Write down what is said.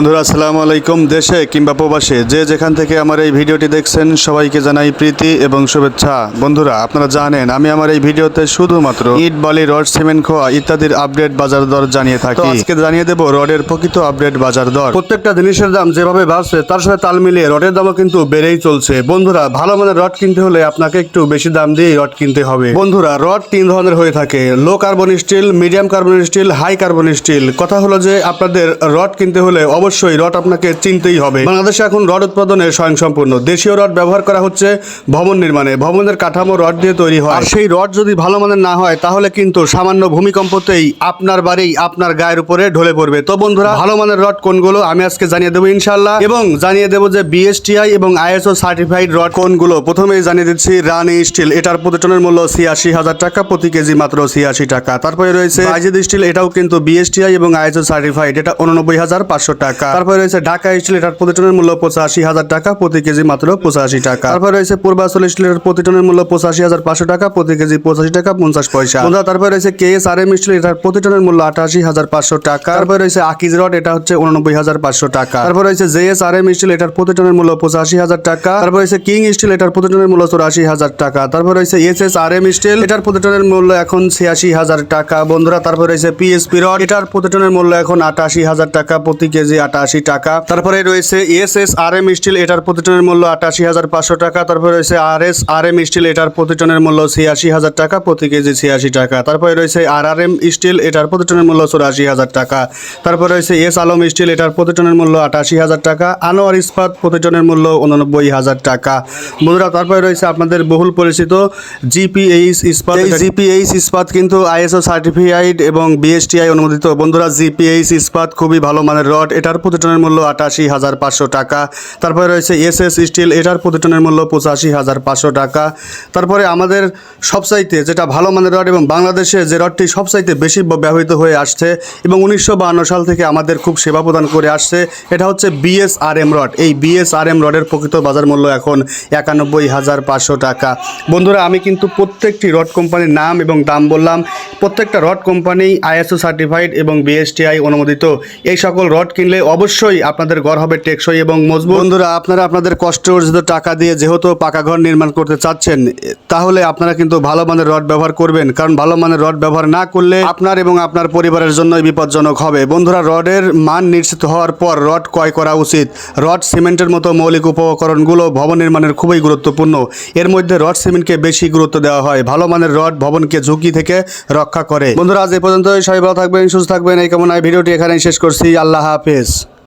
বন্ধুরা আসসালামু আলাইকুম দেশে কিংবা প্রবাসে। যে যেখান থেকে আমার এই ভিডিওটি দেখছেন সবাইকে জানাই প্রীতি এবং শুভেচ্ছা। বন্ধুরা আপনারা জানেন আমি আমার এই ভিডিওতে শুধুমাত্র ইট বালি রড সিমেন্ট খোয়া ইত্যাদির আপডেট বাজার দর জানিয়ে থাকি। আজকে জানিয়ে দেব রডের প্রকৃত আপডেট বাজার দর। প্রত্যেকটা জিনিসের দাম যেভাবে বাড়ছে তার সাথে তাল মিলিয়ে রডের দামও কিন্তু বেড়েই চলছে। বন্ধুরা ভালো মানের রড কিনতে হলে আপনাকে একটু বেশি দাম দিয়ে রড কিনতে হবে। বন্ধুরা রড তিন ধরনের হয়ে থাকে। Low carbon steel medium carbon steel high carbon steel. কথা হলো যে আপনাদের রড কিনতে হলে অবশ্যই রড আপনাকে চিনতেই হবে। বাংলাদেশে এখন রড উৎপাদনে স্বয়ংসম্পূর্ণ। দেশীয় রড ব্যবহার করা হচ্ছে ভবন নির্মাণে। ভবনের কাঠামো রড দিয়ে তৈরি হয়। আর সেই রড যদি ভালো মানের না হয়, তাহলে কিন্তু সামান্য ভূমিকম্পতেই আপনার বাড়ি আপনার গায়ের উপরে ঢলে পড়বে। তো বন্ধুরা, ভালো মানের রড কোনগুলো আমি আজকে জানিয়ে দেবো ইনশাল্লাহ এবং জানিয়ে দেবো যে বিএসটিআই এবং আইএসও সার্টিফাইড রড কোনগুলো? প্রথমেই জানিয়ে দিচ্ছি, রানি স্টিল। এটার প্রতি টনের মূল্য ছিয়াশি হাজার টাকা, প্রতি কেজি মাত্র ছিয়াশি টাকা। তারপরে রয়েছে বাইজিদ স্টিল। এটাও কিন্তু বিএসটিআই এবং আইএসও সার্টিফাইড এটা উননব্বই হাজার পাঁচশো টাকা। তারপরে রয়েছে ঢাকা স্টিল এটার প্রতি টনের মূল্য পঁচাশি হাজার টাকা, প্রতি কেজি মাত্র পঁচাশি টাকা। তারপরে রয়েছে পূর্বাচল স্টিলের প্রতি টনের মূল্য পঁচাশি হাজার পাঁচশো টাকা, প্রতি কেজি পঁচাশি টাকা, পঞ্চাশ পয়সা। বন্ধুরা, তারপরে রয়েছে K S R M steel এটার প্রতি টনের মূল্য আটাশি হাজার পাঁচশো টাকা। তারপরে রয়েছে আকিজ রড, এটা হচ্ছে উননব্বই হাজার পাঁচশো টাকা। তারপর রয়েছে J S R M steel এটার প্রতি টনের মূল্য পঁচাশি হাজার টাকা। তারপর রয়েছে কিং স্টিল এটার প্রতি টনের মূল্য চৌরাশি হাজার টাকা। তারপর রয়েছে S S R M steel এটার প্রতি টনের মূল্য এখন ছিয়াশি হাজার টাকা। বন্ধুরা, তারপর রয়েছে পিএসপি রড, এটার প্রতি টনের মূল্য এখন আটাশি হাজার টাকা, প্রতি কেজি আটাশি টাকা। তারপরে রয়েছে S S R M steel এটার প্রতি টনের মূল্য আটাশি হাজার পাঁচশো টাকা। তারপরে রয়েছে R S R M steel এটার প্রতি টনের মূল্য ছিয়াশি হাজার টাকা প্রতি কেজি ছিয়াশি টাকা। তারপরে রয়েছে আর আর এম স্টিল এটার প্রতি টনের মূল্য চৌরাশি হাজার টাকা। তারপরে রয়েছে এস আলম স্টিল এটার প্রতি টনের মূল্য আটাশি হাজার টাকা। আনোয়ার ইস্পাত প্রতি টনের মূল্য উননব্বই হাজার টাকা। বন্ধুরা তারপরে রয়েছে আপনাদের বহুল পরিচিত জিপিএইচ ইস্পাত। এই জিপিএইচ ইস্পাত কিন্তু আইএসও সার্টিফাইড এবং বিএসটিআই অনুমোদিত। বন্ধুরা জিপিএইচ ইস্পাত খুবই ভালো মানের রড। এটার প্রতি টনের মূল্য আটাশি হাজার পাঁচশো টাকা। তারপরে রয়েছে এস এস স্টিল, এটার প্রতি টনের মূল্য পঁচাশি হাজার পাঁচশো টাকা। তারপরে আমাদের সবচাইতে যেটা ভালো মানের রড এবং বাংলাদেশে যে রডটি সবচাইতে বেশি ব্যবহৃত হয়ে আসছে এবং উনিশশো সাল থেকে আমাদের খুব সেবা প্রদান করে আসছে, এটা হচ্ছে বিএসআরএম রড। এই বিএসআরএম রডের প্রকৃত বাজার মূল্য এখন একানব্বই হাজার পাঁচশো টাকা। বন্ধুরা, আমি কিন্তু প্রত্যেকটি রড কোম্পানির নাম এবং দাম বললাম। প্রত্যেকটা রড কোম্পানি আইএসও সার্টিফাইড এবং বিএসটিআই অনুমোদিত। এই সকল রড কিনলে অবশ্যই আপনাদের ঘর হবে টেকসই এবং মজবুত। বন্ধুরা, আপনারা আপনাদের কষ্ট অর্জিত টাকা দিয়ে যেহেতু পাকা ঘর নির্মাণ করতে চাচ্ছেন, তাহলে আপনারা কিন্তু ভালো মানের রড ব্যবহার করবেন। কারণ ভালো মানের রড ব্যবহার না করলে আপনার এবং আপনার পরিবারের জন্যই বিপজ্জনক হবে। বন্ধুরা, রডের মান নিশ্চিত হওয়ার পর রড ক্রয় করা উচিত। রড সিমেন্টের মতো মৌলিক উপকরণগুলো ভবন নির্মাণের খুবই গুরুত্বপূর্ণ। এর মধ্যে রড সিমেন্টকে বেশি গুরুত্ব দেওয়া হয়। ভালো মানের রড ভবনকে ঝুঁকি থেকে রক্ষা করে। বন্ধুরা, আজ এ পর্যন্ত সবাই ভালো থাকবেন, সুস্থ থাকবেন। এই কামনায় ভিডিওটি এখানেই শেষ করছি। আল্লাহ হাফেজ।